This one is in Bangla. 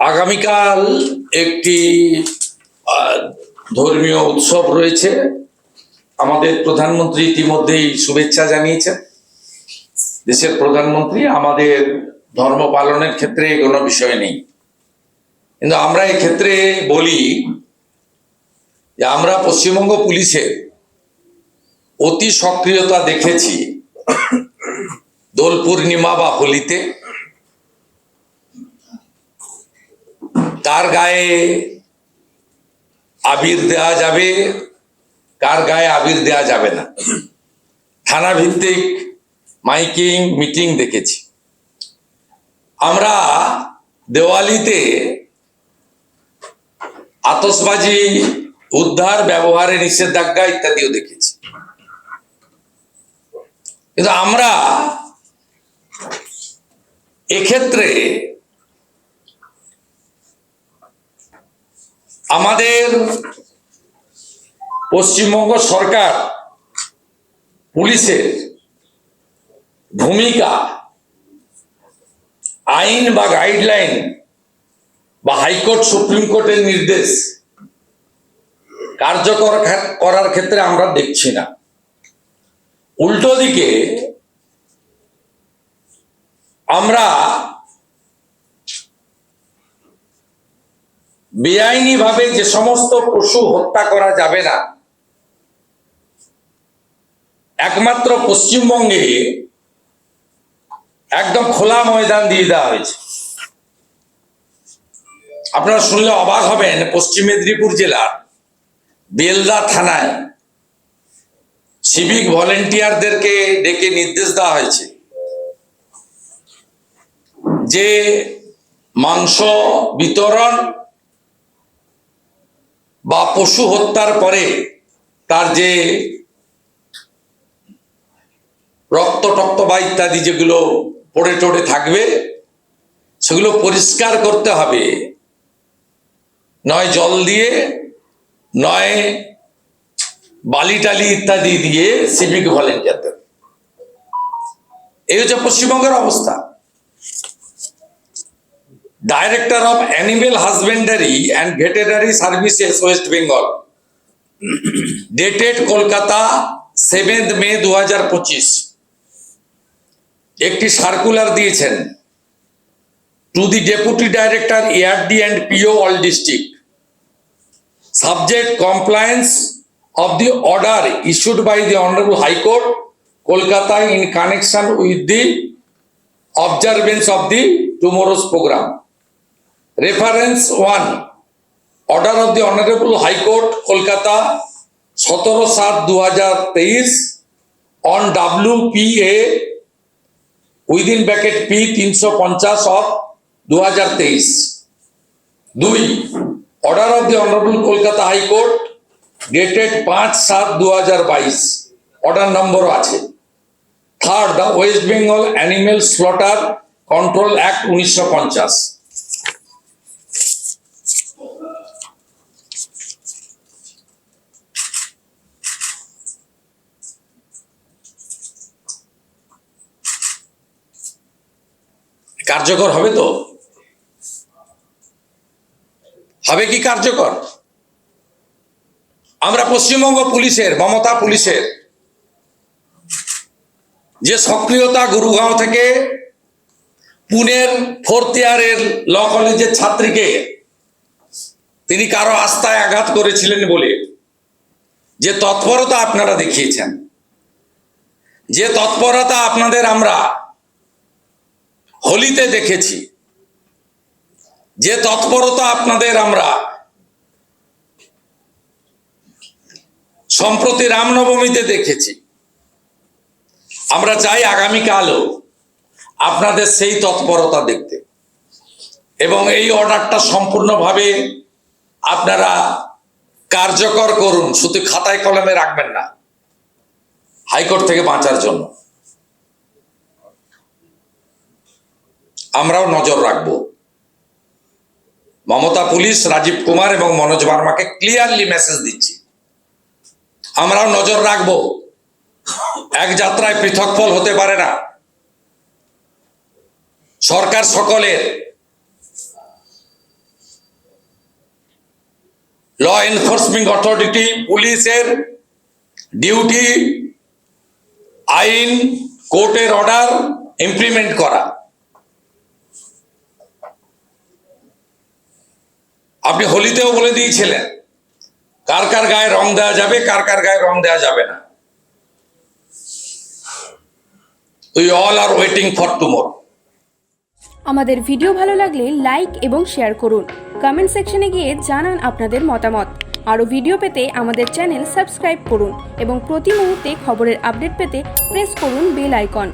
আগামীকাল একটি ধর্মীয় উৎসব রয়েছে। আমাদের প্রধানমন্ত্রী ইতিমধ্যেই শুভেচ্ছা জানিয়েছেন। দেশের প্রধানমন্ত্রী আমাদের ধর্ম পালনের ক্ষেত্রে কোনো বিষয় নেই। কিন্তু আমরা ক্ষেত্রে বলি যে আমরা পশ্চিমবঙ্গ পুলিশের অতি সক্রিয়তা দেখেছি দোল পূর্ণিমা বা হোলিতে। কার গায়ে আবির দেওয়া যাবে, কার গায়ে আবির দেওয়া যাবে না। থানা ভিত্তিক মাইকিং, মিটিং দেখেছি। আমরা দেওয়ালিতে আতসবাজি উদ্ধার ব্যবহারে নিষেধাজ্ঞা ইত্যাদিও দেখেছি। কিন্তু আমরা এক্ষেত্রে আমাদের পশ্চিমবঙ্গ সরকার পুলিশের ভূমিকা আইন বা গাইডলাইন বা হাইকোর্ট, সুপ্রিম কোর্টের নির্দেশ কার্যকর করার ক্ষেত্রে আমরা দেখছি না। উল্টো দিকে আমরা বেআইনি ভাবে যে সমস্ত পশু হত্যা করা যাবে না, একমাত্র পশ্চিমবঙ্গে একদম খোলা ময়দান দিয়ে দেওয়া হয়েছে। আপনারা শুনলে অবাক হবেন, পশ্চিম মেদিনীপুর জেলার বেলদা থানায় সিভিক ভলেন্টিয়ারদেরকে ডেকে নির্দেশ দেওয়া হয়েছে যে মাংস বিতরণ বা পশু হত্যার পরে তার যে রক্ত, টক্ত বা ইত্যাদি যেগুলো পড়ে টড়ে থাকবে, সেগুলো পরিষ্কার করতে হবে। নয় জল দিয়ে, নয় বালি টালি ইত্যাদি দিয়ে সিভিক ভলেন্টিয়ারদের এই হচ্ছে পশ্চিমবঙ্গের অবস্থা। Director of animal husbandry and veterinary services West Bengal dated Kolkata seventh May দু হাজার পঁচিশ একটি সার্কুলার দিয়েছেন। To the deputy director ARD and PO all district subject compliance of the order issued by the honourable high court Kolkata in connection with the observance of the tomorrow's programme program. One order order of the high court Kolkata সতেরো সাত দু হাজার তেইশ on W P A within bracket P তিনশো পঞ্চাশ অফ দু হাজার তেইশ। দুই order of the honourable Kolkata high court dated পাঁচ সাত দু হাজার বাইশ। অর্ডার নম্বরও আছে। Third the West Bengal animal slaughter control act উনিশশো পঞ্চাশ। কার্যকর হবে তো? হবে কি কার্যকর? আমরা পশ্চিমবঙ্গ পুলিশের, মমতা পুলিশের যে সক্রিয়তা গুরুগাঁও থেকে পুনের ফোর্থ ইয়ারের ল কলেজের ছাত্রীকে তিনি কারও আস্থায় আঘাত করেছিলেন বলে, যে তৎপরতা আপনারা দেখিয়েছেন, যে তৎপরতা আপনাদের আমরা হোলিতে দেখেছি যে তৎপরতা আপনাদের আমরা। সম্প্রতি রামনবমীতে দেখেছি। আমরা চাই আগামীকালও আপনাদের সেই তৎপরতা দেখতে। এবং এই অর্ডারটা সম্পূর্ণভাবে আপনারা কার্যকর করুন। শুধু খাতায় কলমে রাখবেন না। হাইকোর্ট থেকে বাঁচার জন্য। আমরাও নজর রাখব। মমতা পুলিশ, রাজীব কুমার এবং মনোজ বার্মাকে ক্লিয়ারলি মেসেজ দিচ্ছি। আমরাও নজর রাখব। এক যাত্রায় পৃথক ফল হতে পারে না। সরকার সকলের ল এনফোর্সমেন্ট অথরিটি পুলিশের ডিউটি আইন কোর্টের অর্ডার ইমপ্লিমেন্ট করা। আপনি হোলিতেও বলে দিয়েছিলেন, কার কার গায়ে রং দেওয়া যাবে, কার কার গায়ে রং দেওয়া যাবে না। We all are waiting for tomorrow আমাদের ভিডিও ভালো লাগলে লাইক এবং শেয়ার করুন। কমেন্ট সেকশনে গিয়ে জানান আপনাদের মতামত। আরও ভিডিও পেতে আমাদের চ্যানেল সাবস্ক্রাইব করুন এবং প্রতি মুহূর্তে খবরের আপডেট পেতে প্রেস করুন বেল আইকন।